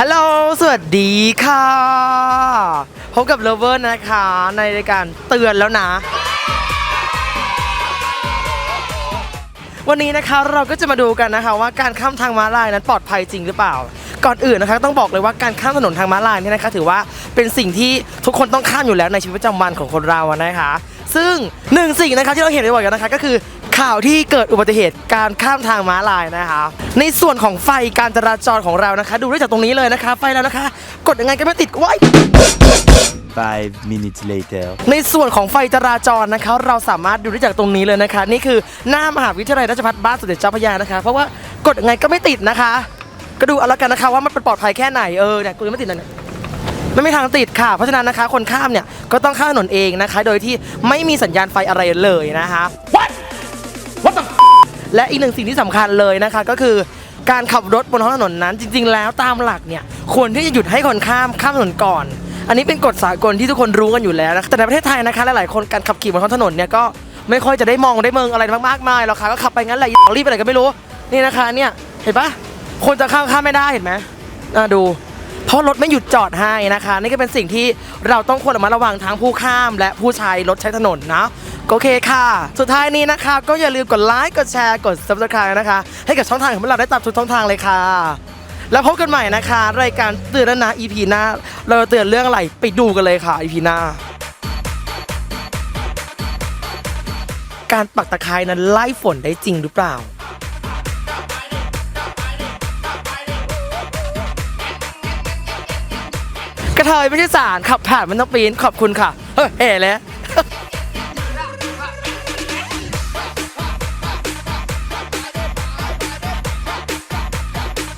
ฮัลโหล สวัสดีค่ะ พบกับเลเวอร์นะคะ ในรายการเตือนแล้วนะ วันนี้นะคะเราก็จะมาดูกันนะคะ ว่าการข้ามทางม้าลายนั้นปลอดภัยจริงหรือเปล่า ก่อนอื่นนะคะต้องบอกเลยว่าการข้ามถนนทางม้าลายเนี่ยนะคะ ถือว่าเป็นสิ่งที่ทุกคนต้องข้ามอยู่แล้วในชีวิตประจำวันของคนเรานะคะ ซึ่งหนึ่งสิ่งนะคะที่เราเห็นบ่อยๆกันนะคะ ก็คือ ข่าวที่เกิดอุบัติเหตุการข้ามทางม้าลายนะคะ ในส่วนของไฟการจราจรของเรานะคะ ดูได้จากตรงนี้เลยนะคะ ไฟแล้วนะคะ กดยังไงก็ไม่ติดว้าย Five minutes later. ในส่วนของไฟจราจรนะคะเราสามารถดูได้จากตรงนี้เลยนะคะ นี่คือหน้ามหาวิทยาลัยราชภัฏบ้านสมเด็จเจ้าพระยานะคะ เพราะว่ากดยังไงก็ไม่ติดนะคะ ก็ดูเอาละกันนะคะว่ามันเป็นปลอดภัยแค่ไหนเออเนี่ยกดยังไม่ติดเลยเนี่ยไม่มีทางติดค่ะ เพราะฉะนั้นนะคะ คนข้ามเนี่ยก็ต้องข้ามถนนเองนะคะ โดยที่ไม่มีสัญญาณไฟอะไรเลยนะคะ What What the และอีกหนึ่งสิ่งที่สำคัญเลยนะคะก็คือการขับรถบนท้องถนนนั้น จริง ๆ แล้วตามหลักเนี่ยควรที่จะหยุดให้คนข้ามข้ามถนนก่อน อันนี้เป็นกฎสากลที่ทุกคนรู้กันอยู่แล้วนะแต่ในประเทศไทยนะคะหลายๆคนการขับขี่บนท้องถนนเนี่ยก็ไม่ค่อยจะได้มองได้เมืองอะไรมากมายหรอกค่ะก็ขับไปงั้นแหละรีบไปไหนก็ไม่รู้นี่นะคะเนี่ยเห็นปะคนจะข้ามข้ามไม่ได้เห็นไหมอะดู เพราะรถไม่หยุดจอดให้นะคะ นี่ก็เป็นสิ่งที่เราต้องควรระมัดระวังทั้งผู้ข้ามและผู้ใช้รถใช้ถนนนะ โอเคค่ะ สุดท้ายนี้นะคะ ก็อย่าลืมกดไลค์กดแชร์กด subscribe นะคะ ให้กับช่องทางของเราได้ตามทุกช่องทางเลยค่ะ แล้วพบกันใหม่นะคะ รายการเตือนแล้วนะ EP หน้า เราจะเตือนเรื่องอะไรไปดูกันเลยค่ะ EP หน้า การปักตะไคร้นั้นไล่ฝนได้จริงหรือเปล่ากระเทยไม่ใช่สารขับผ่านมันต้องปีนขอบคุณค่ะ เฮ้ยเอ๋เลย